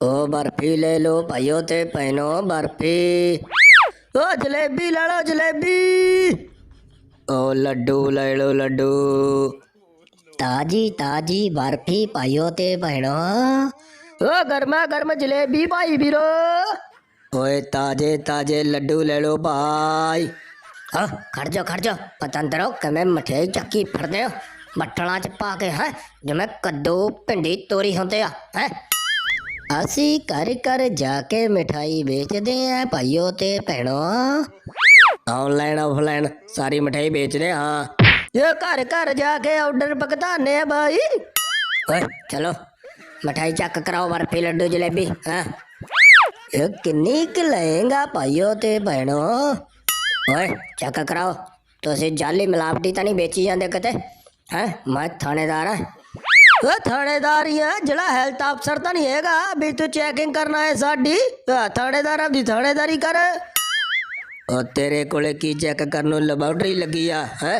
ਓ ਬਰਫੀ ਲੈ ਲੋ ਭਾਈਓ ਤੇ ਭੈਣੋ ਬਰਫੀ ਓ ਜਲੇਬੀ ਲੈ ਲੋ ਜਲੇਬੀ ਓ ਲੱਡੂ ਲੈ ਲੋ ਲੱਡੂ ਤਾਜੀ ਤਾਜੀ ਬਰਫੀ ਭਾਈਓ ਤੇ ਭੈਣੋ ਓ ਗਰਮਾ ਗਰਮ ਜਲੇਬੀ ਭਾਈ ਵੀਰੋ ਓਏ ਤਾਜੇ ਤਾਜੇ ਲੱਡੂ ਲੈ ਲੋ ਭਾਈ ਹਾਂ ਖੜ ਜਾ ਖੜ ਜਾ ਪਤੰਦਰੋ ਕਿਵੇਂ ਮਠਿਆਈ ਚੱਕੀ ਫਿਰਦੇ ਹੋ ਮੱਠਲਾਂ ਚ ਪਾ ਕੇ ਹੈ ਜਿਵੇਂ ਕੱਦੂ ਭਿੰਡੀ ਤੋਰੀ ਹੁੰਦੇ ਆ ਹੈ ਅਸੀਂ ਘਰ ਘਰ ਜਾ ਕੇ ਮਠਾਈ ਵੇਚਦੇ ਆ ਭਾਈਓ ਤੇ ਭੈਣੋ। ਆਨਲਾਈਨ ਆਫਲਾਈਨ ਸਾਰੀ ਮਠਾਈ ਵੇਚਦੇ ਹਾਂ। ਇਹ ਘਰ ਘਰ ਜਾ ਕੇ ਆਰਡਰ ਭਗਤਾਨੇ ਆ ਭਾਈ ਓਏ, ਚਲੋ, ਮਠਾਈ ਚੱਕ ਕਰਾਓ ਬਰਫੀ, ਲੱਡੂ, ਜਲੇਬੀ, ਹਾਂ। ਇਹ ਕਿੰਨੀ ਕੁ ਲਏਗਾ ਭਾਈਓ ਤੇ ਭੈਣੋ। ਓਏ, ਚੱਕ ਕਰਾਓ। ਤੁਸੀਂ ਜਾਲੀ ਮਿਲਾਵਟੀ ਤਾਂ ਨਹੀਂ ਵੇਚੀ ਜਾਂਦੇ ਕਿਤੇ? ਹੈ, ਮੈਂ ਥਾਣੇਦਾਰ ਹਾਂ। ਉਹ ਥਾਣੇਦਾਰ ਆ ਜਿਹੜਾ ਹੈਲਥ ਅਫਸਰ ਤਾਂ ਨਹੀਂ ਹੈਗਾ ਵੀ ਤੂੰ ਚੈਕਿੰਗ ਕਰਨਾ ਹੈ ਸਾਡੀ। ਆਹ, ਥਾਣੇਦਾਰ ਆਪਦੀ ਥਾਣੇਦਾਰੀ ਕਰ। ਉਹ ਤੇਰੇ ਕੋਲੇ ਕੀ ਚੈੱਕ ਕਰਨ ਨੂੰ ਲੈਬੋਰਟਰੀ ਲੱਗੀ ਆ ਹੈ?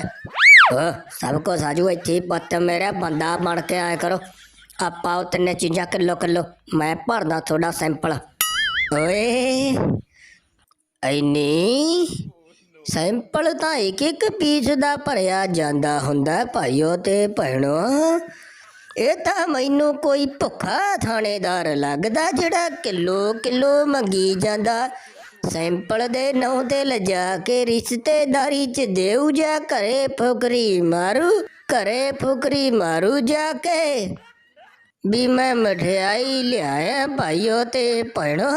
ਉਹ ਸਭ ਕੁਝ ਆਜੂ ਇੱਥੇ ਪੁੱਤ ਮੇਰਾ ਬੰਦਾ ਬਣ ਕੇ ਆਇਆ ਕਰੋ। ਆਪਾਂ ਉਹ ਤਿੰਨੇ ਚੀਜ਼ਾਂ ਕਿਲੋ ਕਿਲੋ ਮੈਂ ਭਰਦਾ ਤੁਹਾਡਾ ਸੈਂਪਲ ਓਏ ਐਨੀ ਸੈਂਪਲ ਤਾਂ ਇੱਕ ਇੱਕ ਪੀਸ ਦਾ ਭਰਿਆ ਜਾਂਦਾ ਹੁੰਦਾ ਭਾਈਓ ਤੇ ਭੈਣੋ। ਇਹ ਤਾਂ ਮੈਨੂੰ ਕੋਈ ਭੁੱਖਾ ਥਾਣੇਦਾਰ ਲੱਗਦਾ ਜਿਹੜਾ ਕਿਲੋ ਕਿਲੋ ਮੰਗੀ ਜਾਂਦਾ। ਸੈਂਪਲ ਦੇ ਨਾਂ ਤੇ ਲਿਜਾ ਕੇ ਰਿਸ਼ਤੇਦਾਰੀ ਚ ਦੇਉ ਜਾ ਘਰੇ ਫੁਕਰੀ ਮਾਰੂ, ਘਰੇ ਫੁਕਰੀ ਮਾਰੂ ਜਾ ਕੇ। ਵੀ ਮੈਂ ਮਠਿਆਈ ਲਿਆਇਆ ਭਾਈਓ ਤੇ ਭੈਣੋ।